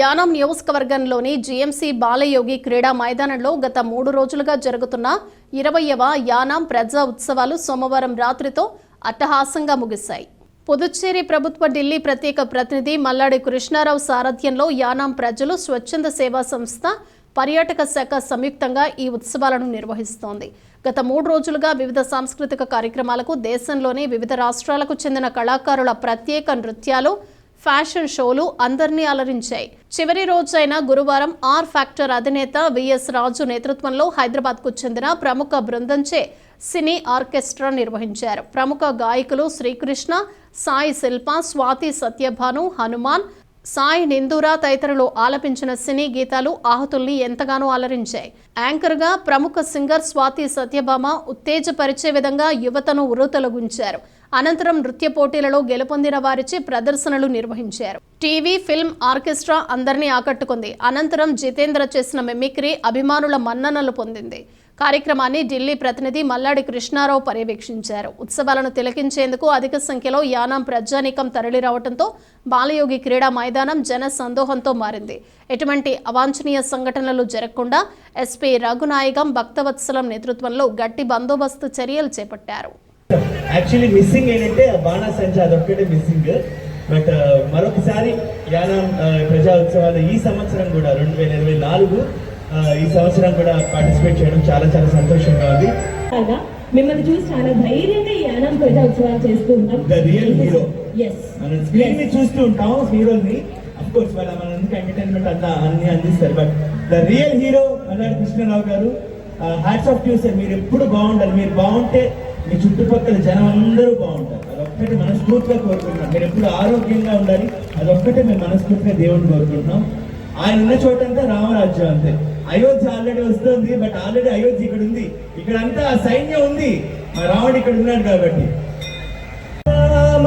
యానం నియోజకవర్గంలోని జీఎంసీ బాలయోగి క్రీడా మైదానంలో గత మూడు రోజులుగా జరుగుతున్న ఇరవయవ యానాం ప్రజా ఉత్సవాలు సోమవారం రాత్రితో అట్టహాసంగా ముగిశాయి. పుదుచ్చేరి ప్రభుత్వ ఢిల్లీ ప్రత్యేక ప్రతినిధి మల్లాడి కృష్ణారావు సారథ్యంలో యానాం ప్రజలు స్వచ్ఛంద సేవా సంస్థ పర్యాటక శాఖ సంయుక్తంగా ఈ ఉత్సవాలను నిర్వహిస్తోంది. గత మూడు రోజులుగా వివిధ సాంస్కృతిక కార్యక్రమాలకు దేశంలోని వివిధ రాష్ట్రాలకు చెందిన కళాకారుల ప్రత్యేక నృత్యాలు ఫ్యాషన్ షోలు అందరినీ అలరించాయి. చివరి రోజైన గురువారం ఆర్ ఫ్యాక్టర్ అధినేత విఎస్ రాజు నేతృత్వంలో హైదరాబాద్కు చెందిన ప్రముఖ బృందంచే సినీ ఆర్కెస్ట్రా నిర్వహించారు. ప్రముఖ గాయకులు శ్రీకృష్ణ సాయి శిల్ప స్వాతి సత్యభాను హనుమాన్ సాయి నిందూరా తదితరులు ఆలపించిన సినీ గీతాలు ఆహుతుల్ని ఎంతగానో అలరించాయి. యాంకర్గా ప్రముఖ సింగర్ స్వాతి సత్యభామ ఉత్తేజపరిచే విధంగా యువతను ఉరుతొలగుంచారు. అనంతరం నృత్య పోటీలలో గెలుపొందిన వారిచే ప్రదర్శనలు నిర్వహించారు. టీవీ ఫిల్మ్ ఆర్కెస్ట్రా అందరినీ ఆకట్టుకుంది. అనంతరం జితేంద్ర చేసిన మెమిక్రీ అభిమానుల మన్ననలు పొందింది. కార్యక్రమాన్ని ఢిల్లీ ప్రతినిధి మల్లాడి కృష్ణారావు పర్యవేక్షించారు. ఉత్సవాలను తిలకించేందుకు అధిక సంఖ్యలో యానాం ప్రజానీకం తరలిరావడంతో బాలయోగి క్రీడా మైదానం జన సందోహంతో మారింది. ఎటువంటి అవాంఛనీయ సంఘటనలు జరగకుండా ఎస్పీ రఘునాయకం భక్తవత్సలం నేతృత్వంలో గట్టి బందోబస్తు చర్యలు చేపట్టారు. యాక్చువల్లీ మిస్సింగ్ ఏంటంటే ఆ బాణాసంచా అదొక్కటే మిస్సింగ్ బట్ మరొకసారి యానం ఆ, ప్రజా ఉత్సవాలు ఈ సంవత్సరం కూడా రెండు వేల ఇరవై నాలుగు ఆ, ఈ సంవత్సరం కూడా పార్టిసిపేట్ చేయడం చాలా చాలా సంతోషంగా ఉంది. మిమ్మల్ని చూసి చాలా ధైర్యంగా ఈ యానం ప్రజా ఉత్సవాలు చేస్తూ ఉంటాం real hero. ఎస్ మనం స్క్రీన్ని చూస్తూ ఉంటాం హీరోని అఫ్ కోర్స్ వాళ్ళ మన ఎంటర్టైన్మెంట్ అంతా అన్ని అందిస్తారు. But the real hero Malladi Krishnarao garu. Hats off to sir మీరు ఎప్పుడు బాగుండాలి. మీరు బాగుంటే మీ చుట్టుపక్కల జనం అందరూ బాగుంటారు. అదొక్కటి మనస్ఫూర్తిగా కోరుకుంటున్నాం. మీరు ఎప్పుడు ఆరోగ్యంగా ఉండాలి అదొక్కటే మేము మనస్ఫూర్తిగా దేవుడిని కోరుకుంటున్నాం. ఆయన ఉన్న చోటంతా రామరాజ్యం అంతే. అయోధ్య ఆల్రెడీ వస్తుంది బట్ ఆల్రెడీ అయోధ్య ఇక్కడ ఉంది. ఇక్కడ అంతా సైన్యం ఉంది. మా రాముడు ఇక్కడ ఉన్నాడు కాబట్టి. రామ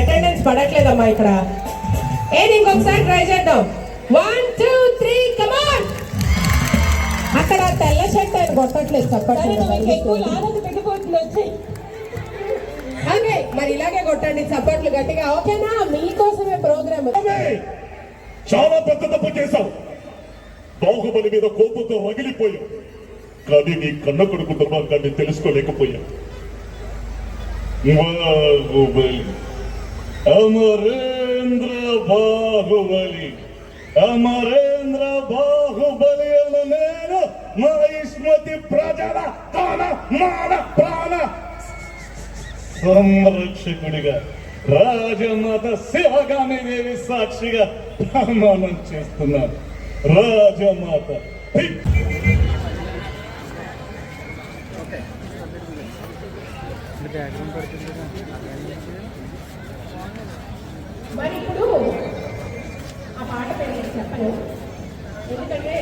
అటెండెన్స్ పడట్లేదమ్మా ఇక్కడ. ఏది ఇంకొకసారి ట్రై చేద్దాం. వన్ టూ త్రీ కమాన్ అక్కడ తెల్ల షర్ట్ ఆయన కొట్టట్లేదు చప్పట్లు ఓకే మరి ఇలాగే కొట్టండి చప్పట్లు గట్టిగా. ఓకేనా? మీకోసమే ప్రోగ్రామ్ చాలా పెద్ద తప్పు చేశావు. బాహుబలి మీద కోపంతో రగిలిపోయావు. కానీ నీ కన్న కొడుకు దుర్మార్గాన్ని తెలుసుకోలేకపోయా బాహుబలి అమరేంద్ర బాహుబలి అమరేంద్ర బాహుబలి అను నేను మహిష్మతి ప్రజల తన మాన ప్రాణ. సంరక్షకుడిగా రాజమాత శివగామి దేవి సాక్షిగా ప్రమాణం చేస్తున్నాను. రాజమాత మరి ఇప్పుడు ఆ పాట పేరు చెప్పలేదు ఎందుకంటే